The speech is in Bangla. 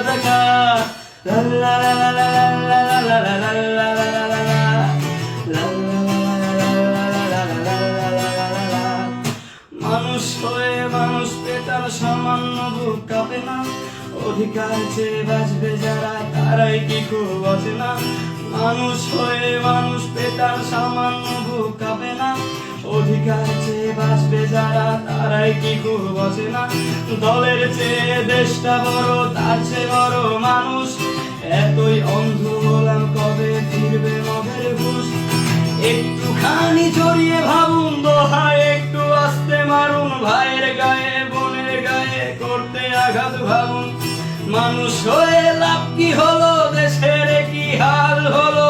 রাজাকার লা লা। মানুষ হয়ে মানুষ পেটার সামান্য বুক কাঁপে না বাঁচবে যারা তারাই কি মানুষ হয়ে মানুষ পেটার সামান্য কাঁপে না। অধিকার চেয়ে বাঁচবে যারা, তারাই কি খুব না দলের চেয়ে দেশটা বড়, তার চেয়ে বড় মানুষ। এতই অন্ধ হলাম কবে ফিরবে মগের ঘুষ। একটুখানি জড়িয়ে ভাবুন দোহায়, একটু আস্তে মারুন ভাইয়ের গায়ে, বোনের গায়ে করতে আঘাত ভাবুন। মানুষ হয়ে লাভ কি হলো, দেশের কি হাল হলো?